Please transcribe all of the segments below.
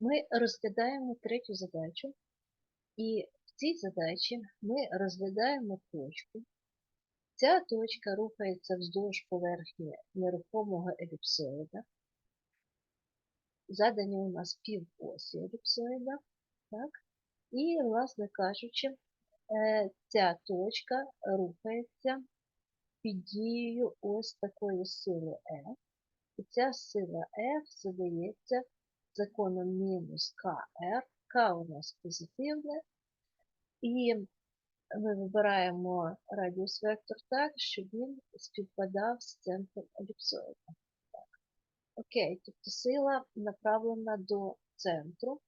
Ми розглядаємо третю задачу, і в цій задачі ми розглядаємо точку. Ця точка рухається вздовж поверхні нерухомого еліпсоїда. Задані у нас півосі еліпсоїда. Так? І, власне кажучи, е, ця точка рухається під дією ось такої сили F. І ця сила F задається законом мінус КР. К у нас позитивне. І ми вибираємо радіус вектор так, щоб він співпадав з центром еліпсоїда. Окей, тобто сила направлена до центру.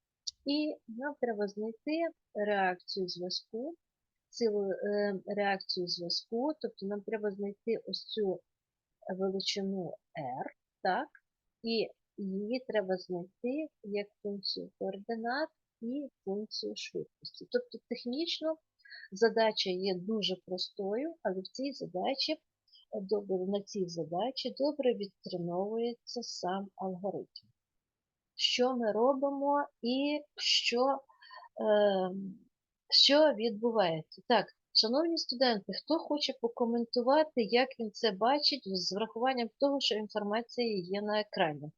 І нам треба знайти реакцію зв'язку, силу е, реакцію зв'язку, тобто нам треба знайти ось цю величину R, так, і її треба знайти як функцію координат і функцію швидкості. Тобто технічно задача є дуже простою, але в цій задачі добре, на цій задачі добре відтреновується сам алгоритм. Що ми робимо і що, е, що відбувається. Так, шановні студенти, хто хоче покоментувати, як він це бачить з врахуванням того, що інформація є на екрані?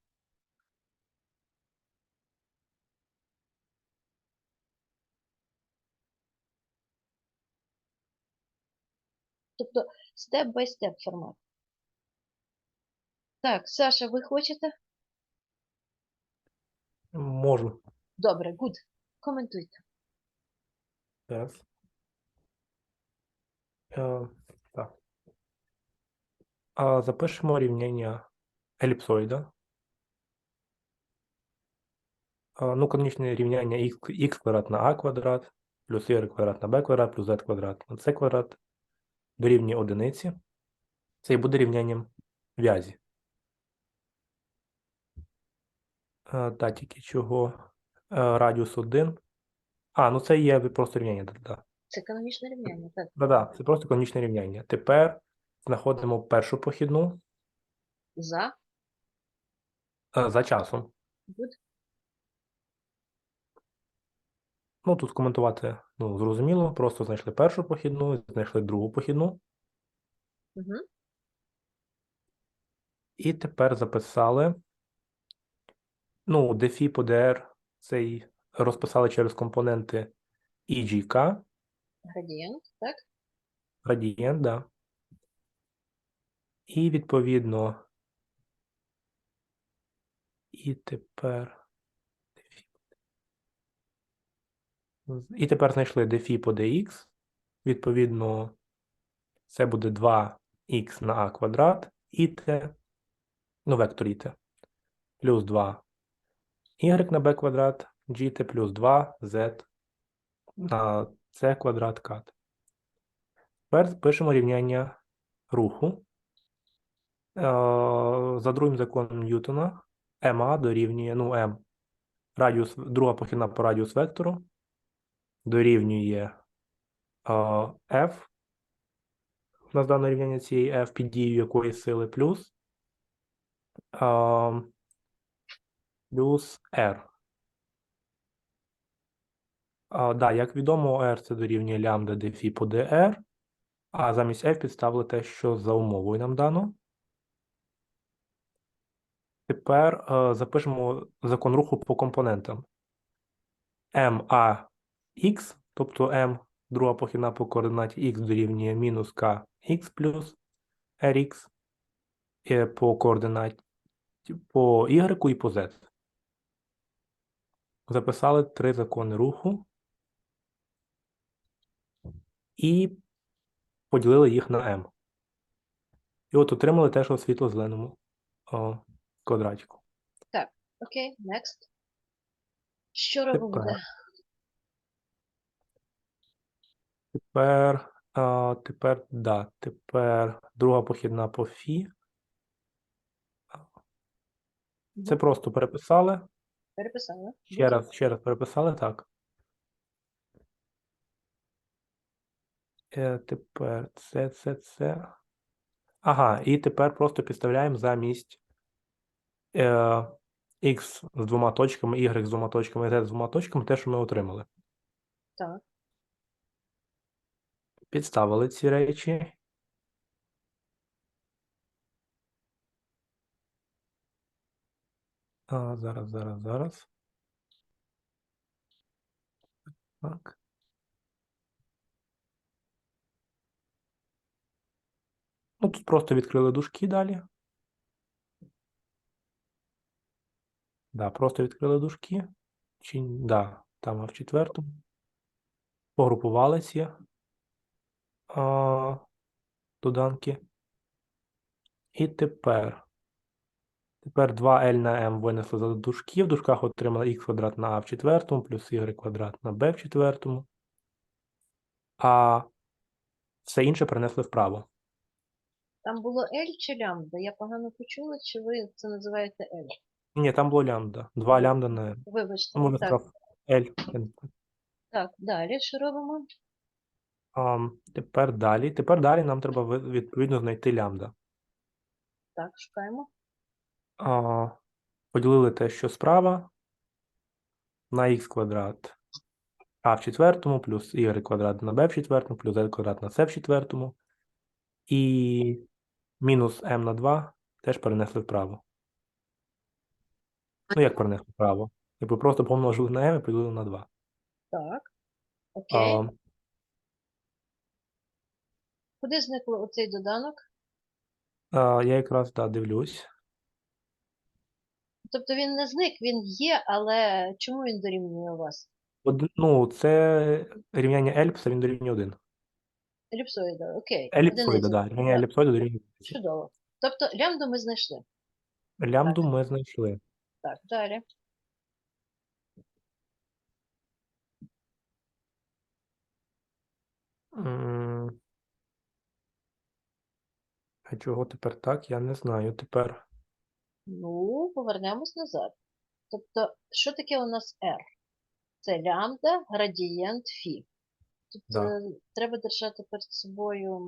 Тобто степ-бай-степ формат. Так, Саша, ви хочете? Можу. Добре, гуд. Коментуйте. Зараз. Е, так. А, запишемо рівняння еліпсоїда. А, ну, канонічне рівняння х, х квадрат на а квадрат, плюс y квадрат на b квадрат, плюс z квадрат на c квадрат дорівнює одиниці. Це і буде рівнянням в'язі. Е, Та тільки чого е, радіус 1. А, ну це є просто рівняння. да, да. Це канонічне рівняння, так. Да-да, це просто канонічне рівняння. Тепер знаходимо першу похідну За. е, за часом. Гуд. Ну, тут коментувати ну, зрозуміло, просто знайшли першу похідну, знайшли другу похідну, Угу. і тепер записали. Ну, дефі по DR цей розписали через компоненти EGK, Градієнт, так? градієнт, да. І відповідно. І тепер. І тепер знайшли дефі по dx. Відповідно, це буде 2х на а квадрат і t, ну, вектор і t, плюс 2 y на b квадрат, gt плюс 2 z на c квадрат кат. Тепер пишемо рівняння руху. Е, За другим законом Ньютона МА дорівнює, ну, М, радіус, друга похідна по радіус вектору, дорівнює е, F, у нас дане рівняння цієї F під дією якої сили, плюс, е, плюс R. А, да, як відомо, R це дорівнює лямбда дефі по dr, а замість F підставили те, що за умовою нам дано. Тепер е, запишемо закон руху по компонентам. MAX, тобто M, друга похідна по координаті X дорівнює мінус KX плюс RX е, по координаті по Y і по Z. Записали три закони руху і поділили їх на m. І от отримали те, що в світло-зеленому о, квадратику. Окей, next. Що робимо? Тепер. а, тепер, да, тепер друга похідна по фі. Це просто переписали. Переписали. Ще раз, ще раз переписали, так. Е, тепер це, це, це. Ага, і тепер просто підставляємо замість е, X з двома точками, Y з двома точками, Z з двома точками, те, що ми отримали. Так. Підставили ці речі. А, зараз, зараз, зараз. Так. Ну, тут просто відкрили дужки далі. Да, просто відкрили дужки. Чи, да, там в четвертому. Погрупували ці а, доданки. І тепер. Тепер 2L на M винесли за дужки. В дужках отримали x квадрат на А в четвертому, плюс y квадрат на b в четвертому. А все інше перенесли вправо. Там було L чи лямбда? Я погано почула, чи ви це називаєте L? Ні, там було лямбда. 2 лямбда на m. Вибачте, можна так, L. так, далі що робимо? А, тепер далі. Тепер далі нам треба ви- відповідно знайти лямбда. Так, шукаємо. А, поділили те, що справа на х квадрат а в четвертому, плюс y квадрат на b в четвертому, плюс z квадрат на c в четвертому. І мінус m на 2 теж перенесли вправо. Ну, як перенесли вправо? Якби просто помножили на m і поділили на 2. Так. Окей. А, Куди зникло оцей доданок? а, я якраз да, дивлюсь. Тобто він не зник, він є, але чому він дорівнює у вас? Од- ну, це рівняння ельпса, він дорівнює 1. Еліпсоїда, окей. Еліпсоїда, одиниця. да, рівняння Так, еліпсоїда дорівнює 1. Чудово. Тобто лямбду ми знайшли. Лямбду ми знайшли. Так, далі. М. А чого тепер так? Я не знаю. Тепер Ну, повернемось назад. Тобто, що таке у нас R? Це лямбда, градієнт фі. Тут Да. е, треба держати перед собою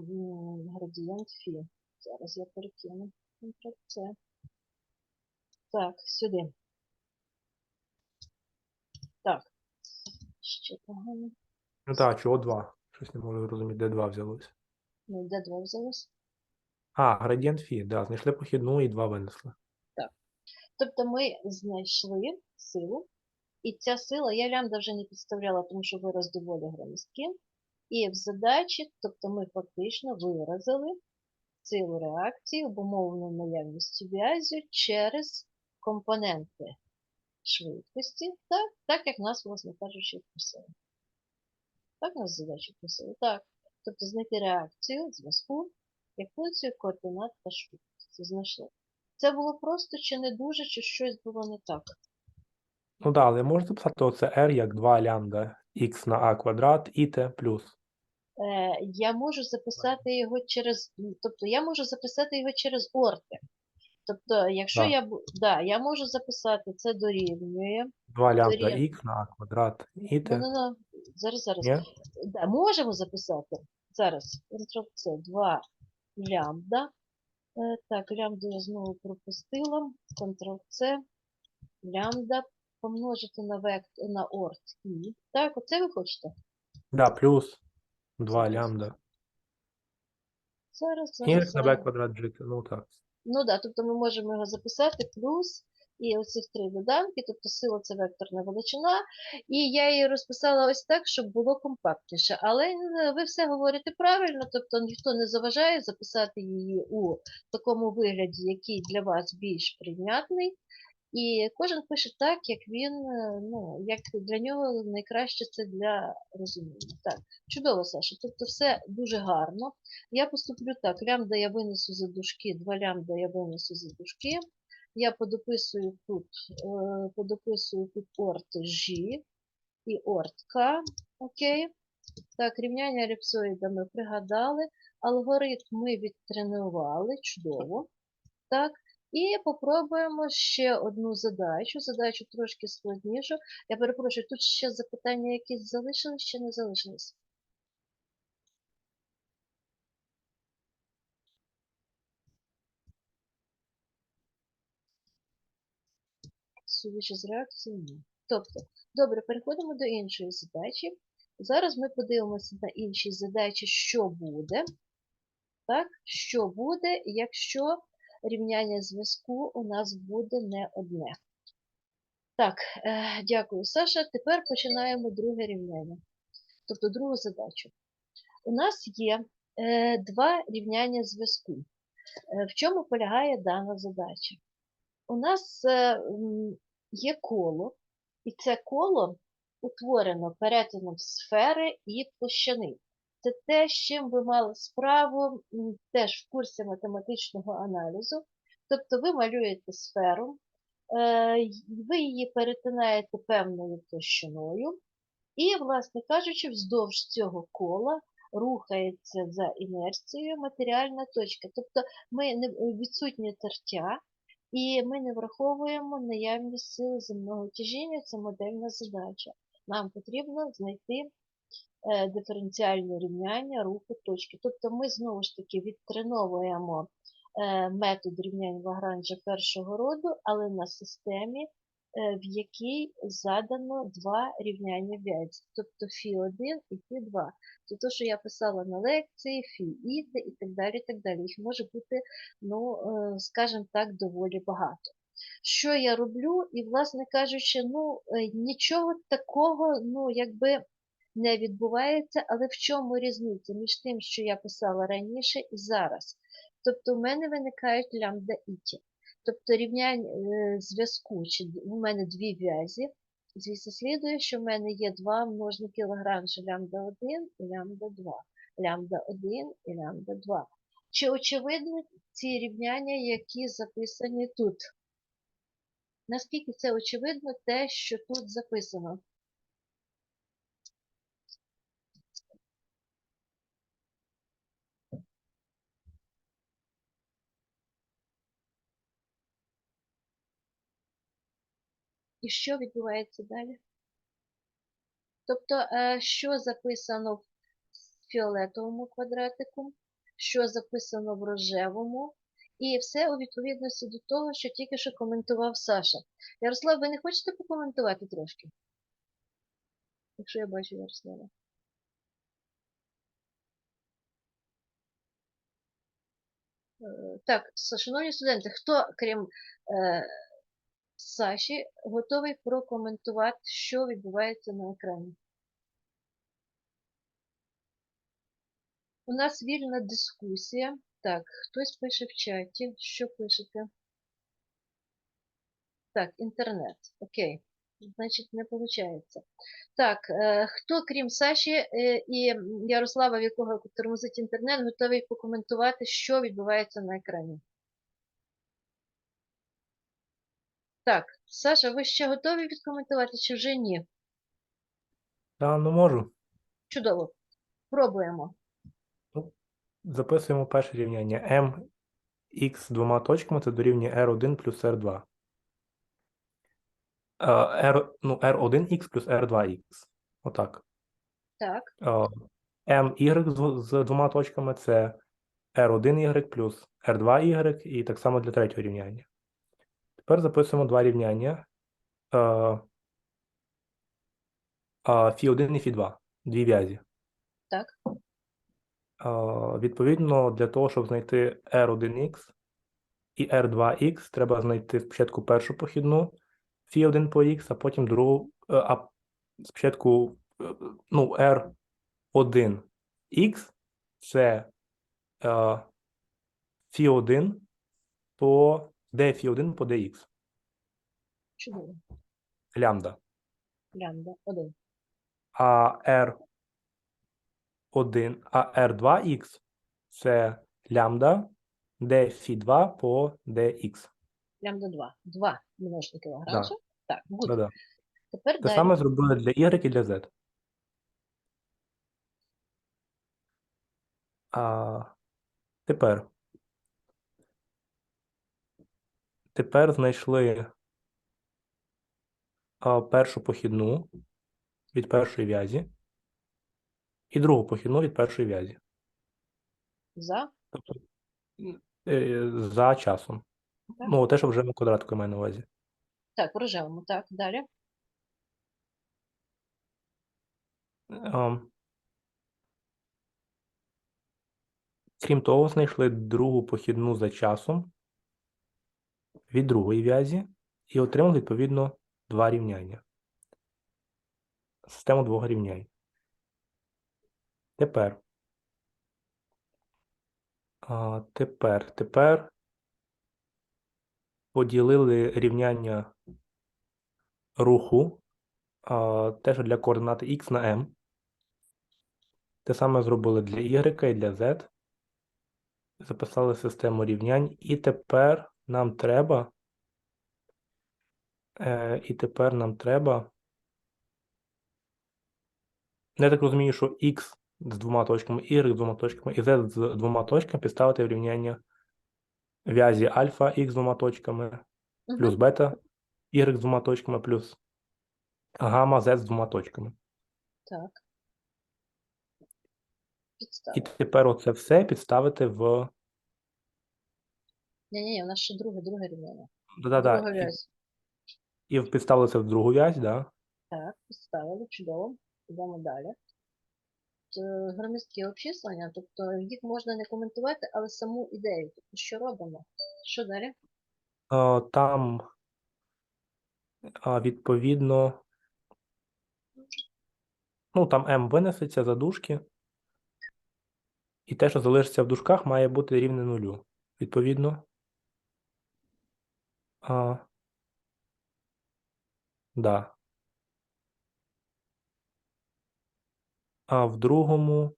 градієнт фі. Зараз я перекину. Це. Так, сюди. Так. Ще погано. Ну так, чого 2? Щось не можу зрозуміти, де 2 взялось. Ну, де два взялось? А, градієнт фі, да, знайшли похідну і 2 винесли. Тобто ми знайшли силу, і ця сила, я лямбда вже не підставляла, тому що вираз доволі громіздкий. І в задачі, тобто ми фактично виразили силу реакції, обумовлену наявністю в'язю через компоненти швидкості, так, так як нас, власне кажучи, просили. Так нас задачі просили? Так. Тобто знайти реакцію зв'язку як функцію координат та швидкості. Знайшли. Це було просто чи не дуже, чи щось було не так. Ну да, але можна записати оце r як 2 лямбда х на а квадрат і t плюс. Е, я можу записати його через, тобто я можу записати його через орти. Тобто, якщо Да. я, да, я можу записати це дорівнює. 2 лямбда Дорівнює. х на а квадрат і Ну, ну, ну, зараз, зараз. Ні? Да, можемо записати. Зараз. Це 2 лямбда. Е, так, лямбду я знову пропустила. Ctrl C. Лямбда помножити на вектор на орт і. Так, оце ви хочете? Да, плюс 2 лямбда. Зараз, зараз, зараз, на b квадрат жити. Ну так. Ну да, тобто ми можемо його записати плюс і оцих три доданки, тобто сила це векторна величина. І я її розписала ось так, щоб було компактніше. Але ви все говорите правильно, тобто ніхто не заважає записати її у такому вигляді, який для вас більш прийнятний. І кожен пише так, як він, е, ну, як для нього найкраще це для розуміння. Так, чудово, Саша. Тобто все дуже гарно. Я поступлю так. Лямбда я винесу за дужки, 2 лямбда я винесу за дужки. Я подописую тут, е, подописую тут орт G і орт K. Окей. Так, рівняння еліпсоїда ми пригадали. Алгоритм ми відтренували. Чудово. Так. І попробуємо ще одну задачу. Задачу трошки складнішу. Я перепрошую, тут ще запитання якісь залишились чи не залишились? Судячи з реакції, ні. Тобто, добре, переходимо до іншої задачі. Зараз ми подивимося на інші задачі, що буде. Так, що буде, якщо рівняння зв'язку у нас буде не одне. Так, е, дякую, Саша. Тепер починаємо друге рівняння. Тобто другу задачу. У нас є е, два рівняння зв'язку. Е, В чому полягає дана задача? У нас є коло, і це коло утворено перетином сфери і площини. Це те, з чим ви мали справу теж в курсі математичного аналізу. Тобто ви малюєте сферу, е, ви її перетинаєте певною площиною, і, власне кажучи, вздовж цього кола рухається за інерцією матеріальна точка. Тобто ми відсутнє тертя, і ми не враховуємо наявність сили земного тяжіння, це модельна задача. Нам потрібно знайти е, диференціальне рівняння руху точки. Тобто ми знову ж таки відтреновуємо е, метод рівнянь Лагранжа першого роду, але на системі, в якій задано два рівняння в'язі, тобто Фі1 і Фі2. Це те, що я писала на лекції, Фі-іди і так далі. так далі. Їх може бути, ну, е, скажімо так, доволі багато. Що я роблю? І, власне кажучи, ну, е, нічого такого, ну, якби не відбувається, але в чому різниця між тим, що я писала раніше і зараз? Тобто, у мене виникають лямбда іті. Тобто рівнянь е, зв'язку, чи у мене дві в'язі. Звісно, слідує, що в мене є два множники Лагранжа лямбда 1 і лямбда 2. Лямбда 1 і лямбда 2. Чи очевидні ці рівняння, які записані тут? Наскільки це очевидно те, що тут записано? І що відбувається далі? Тобто, е, що записано в фіолетовому квадратику, що записано в рожевому, і все у відповідності до того, що тільки що коментував Саша. Ярослав, ви не хочете покоментувати трошки? Якщо я бачу Ярослава. Е, Так, шановні студенти, хто, крім е, Саші, готовий прокоментувати, що відбувається на екрані? У нас вільна дискусія. Так, хтось пише в чаті. Що пишете? Так, інтернет. Окей. Значить, не виходить. Так, е, хто, крім Саші е, і Ярослава, в якого тормозить інтернет, готовий покоментувати, що відбувається на екрані? Так, Саша, ви ще готові відкоментувати чи вже ні? Та, ну можу. Чудово. Пробуємо. Записуємо перше рівняння. mx двома точками це дорівнює r1 плюс r2. Е, R, ну, r1x плюс r2x. Отак. Так, Е, my з, з двома точками це r1y плюс r2y і так само для третього рівняння. Тепер записуємо два рівняння. Е, е, Фі1 і Фі2. Дві в'язі. так, Е, Відповідно, для того, щоб знайти R1X і R2X, треба знайти спочатку першу похідну Фі1 по X, а потім другу, е, а спочатку ну, R1X це е, Фі1 по D Фі1 по DX, чудово. лямбда. Лямбда, один. А R1, а R2X це лямбда D Фі2 по DX. Лямбда 2. Два множники Лагранжа. Так, гуд. Да-да. Тепер Те далі. саме зробили для Y і для Z. А, тепер. Тепер знайшли першу похідну від першої в'язі і другу похідну від першої в'язі. За. Тобто е, за часом. Так. Ну, те, що вже ми квадратку маю на увазі. Так, в рожевому, так, далі. Ем, Крім того, знайшли другу похідну за часом від другої в'язі і отримали відповідно два рівняння. Систему двох рівнянь. Тепер. А, тепер, тепер поділили рівняння руху а, теж для координати x на m. Те саме зробили для y і для z. Записали систему рівнянь. І тепер нам треба. Е, і тепер нам треба. Я так розумію, що x з двома точками, y з двома точками і z з двома точками підставити в рівняння в'язі альфа x з двома точками, плюс бета y з двома точками, плюс гамма z з двома точками. Так. І тепер оце все підставити в. Ні-ні, у нас ще друге, друге рівняння. Да-да-да, Друга і, вязь. і підставили це в другу в'язь, да? Так, підставили, чудово. Йдемо далі. Т- Громісткі обчислення, тобто їх можна не коментувати, але саму ідею. Тобто, що робимо? Що далі? А, там а, відповідно. Ну, там m винесеться за дужки. І те, що залишиться в дужках, має бути рівне нулю. Відповідно. А, да. А в другому.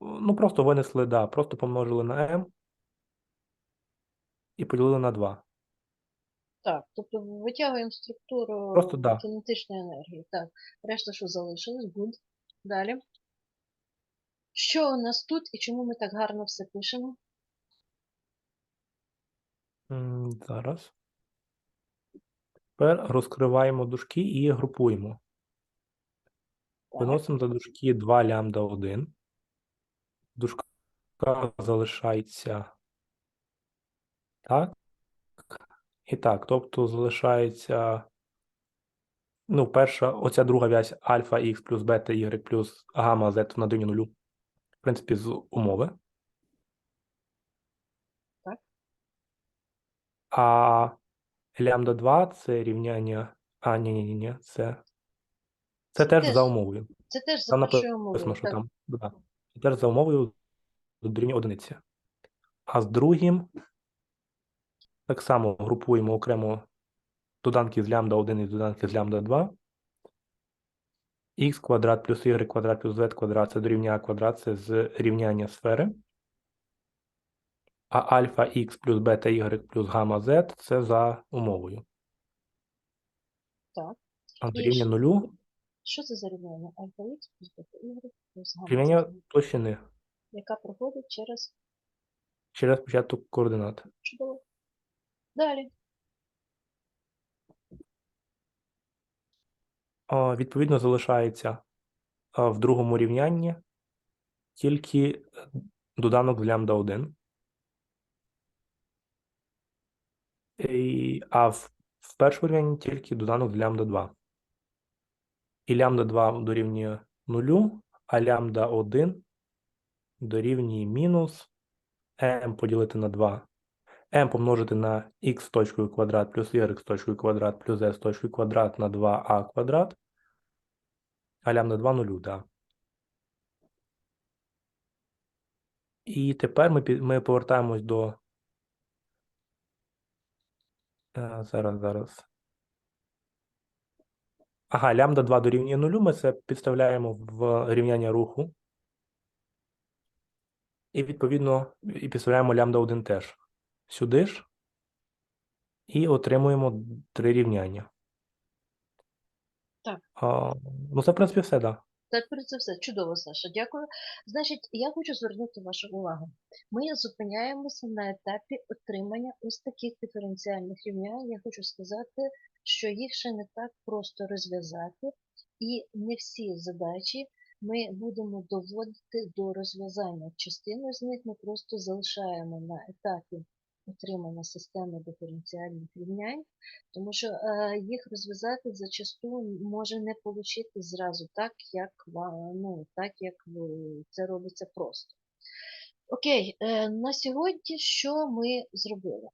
Ну, просто винесли, да, просто помножили на m і поділили на 2. Так, тобто витягуємо структуру Просто да. кінетичної енергії. Так, решта, що залишилось, good. Далі. Що у нас тут і чому ми так гарно все пишемо? Зараз. Тепер розкриваємо дужки і групуємо. Виносимо за дужки 2 лямбда 1. В дужках залишається так. І так. Тобто залишається. Ну, перша, оця друга вязь альфа х плюс бета y плюс гамма z на дорівнює нулю. В принципі, з умови. А лямбда 2 це рівняння. А, ні, ні, ні, ні. Це, це Це теж теж за умовою. це теж за умовою. що Так, там. Да. Тепер за умовою дорівнює одиниці. А з другим так само групуємо окремо доданки з лямбда 1 і доданки з лямбда 2. х квадрат плюс y квадрат плюс z квадрат це дорівнює а квадрат це з рівняння сфери. А альфа х плюс бета y плюс гамма z це за умовою. так. А дорівнює ж- нулю Що це за рівняння? Альфа х плюс бета y плюс гамма рівняння z, площини яка проходить через через початок координат. чудово. Далі. А, Відповідно, залишається а, в другому рівнянні тільки доданок з лямбда 1. І, а в, в першому рівнянні тільки доданок з лямбда 2. І лямбда 2 дорівнює 0, а лямбда 1 дорівнює мінус m поділити на 2. m помножити на x точкою квадрат плюс y точкою квадрат плюс з точкою квадрат на 2а квадрат. А лямбда 2 нулю, да. І тепер ми, ми повертаємось до. Е, зараз, зараз. Ага, лямбда 2 дорівнює нулю. Ми це підставляємо в рівняння руху. І відповідно і підставляємо лямбда 1 теж. Сюди ж. І отримуємо три рівняння. Так. А, ну, це, в принципі, все, так. Да. Так, про це все. Чудово, Саша. Дякую. Значить, я хочу звернути вашу увагу. Ми зупиняємося на етапі отримання ось таких диференціальних рівнянь. Я хочу сказати, що їх ще не так просто розв'язати, і не всі задачі ми будемо доводити до розв'язання. Частину з них ми просто залишаємо на етапі отримання системи диференціальних рівнянь, тому що е, їх розв'язати зачасту може не вийти зразу так, як, ну, так, як це робиться просто. Окей, е, на сьогодні що ми зробили?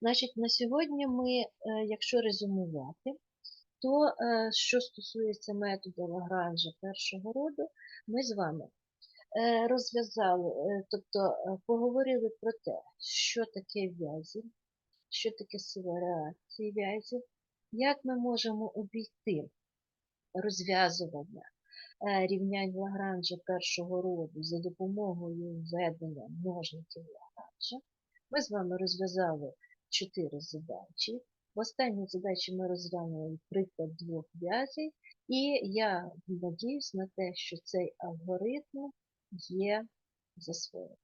Значить, на сьогодні ми, е, якщо резюмувати, то е, що стосується методу Лагранжа першого роду, ми з вами е, розв'язали, е, тобто е, поговорили про те, що таке в'язі, що таке сила реакції в'язів, як ми можемо обійти розв'язування е, рівнянь Лагранжа першого роду за допомогою введення множників Лагранжа. Ми з вами розв'язали чотири задачі. В останній задачі ми розглянули приклад двох в'язей, і я надіюсь на те, що цей алгоритм є засвоєний.